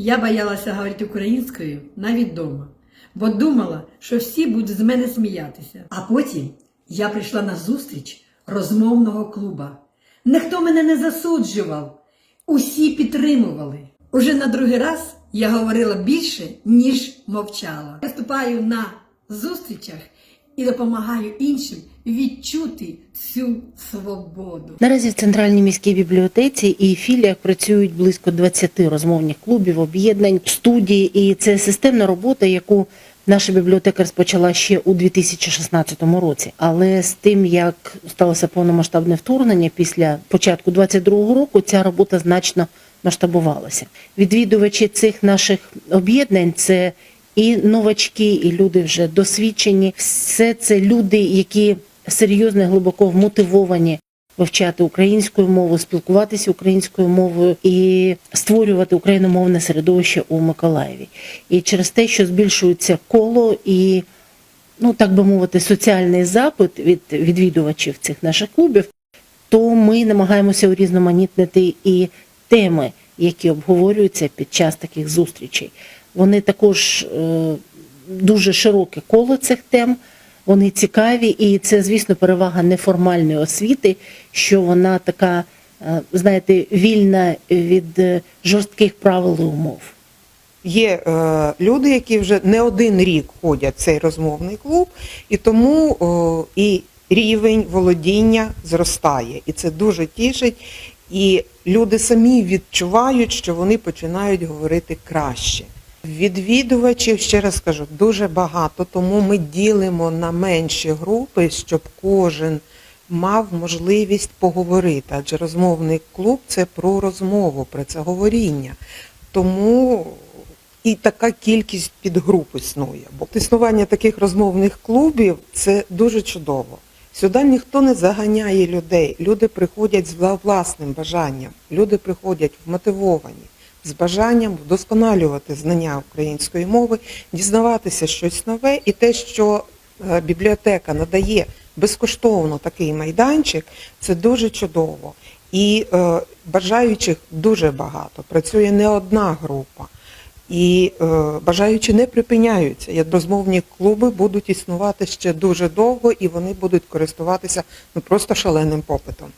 Я боялася говорити українською навіть вдома, бо думала, що всі будуть з мене сміятися. А потім я прийшла на зустріч розмовного клуба. Ніхто мене не засуджував, усі підтримували. Уже на другий раз я говорила більше, ніж мовчала. Я Виступаю на зустрічах і допомагаю іншим відчути цю свободу. Наразі в центральній міській бібліотеці і філіях працюють близько 20 розмовних клубів, об'єднань, студій, і це системна робота, яку наша бібліотека розпочала ще у 2016 році. Але з тим, як сталося повномасштабне вторгнення після початку 2022 року, ця робота значно масштабувалася. Відвідувачі цих наших об'єднань це і новачки, і люди вже досвідчені. Все це люди, які серйозно глибоко вмотивовані вивчати українську мову, спілкуватися українською мовою і створювати україномовне середовище у Миколаєві. І через те, що збільшується коло і, ну так би мовити, соціальний запит від відвідувачів цих наших клубів, то ми намагаємося урізноманітнити і теми, які обговорюються під час таких зустрічей. Вони також е, дуже широке коло цих тем. Вони цікаві, і це, звісно, перевага неформальної освіти, що вона така, е, знаєте, вільна від е, жорстких правил і умов. Є е, люди, які вже не один рік ходять в цей розмовний клуб, і тому о, і рівень володіння зростає. І це дуже тішить. І люди самі відчувають, що вони починають говорити краще. Відвідувачів, ще раз кажу, дуже багато, тому ми ділимо на менші групи, щоб кожен мав можливість поговорити. Адже розмовний клуб це про розмову, про це говоріння. Тому і така кількість підгруп існує. Бо існування таких розмовних клубів це дуже чудово. Сюди ніхто не заганяє людей. Люди приходять з власним бажанням, люди приходять вмотивовані, з бажанням вдосконалювати знання української мови, дізнаватися щось нове, і те, що е, бібліотека надає безкоштовно такий майданчик, це дуже чудово. І е, бажаючих дуже багато. Працює не одна група. І е, бажаючі не припиняються. Як розмовні клуби будуть існувати ще дуже довго, і вони будуть користуватися ну просто шаленим попитом.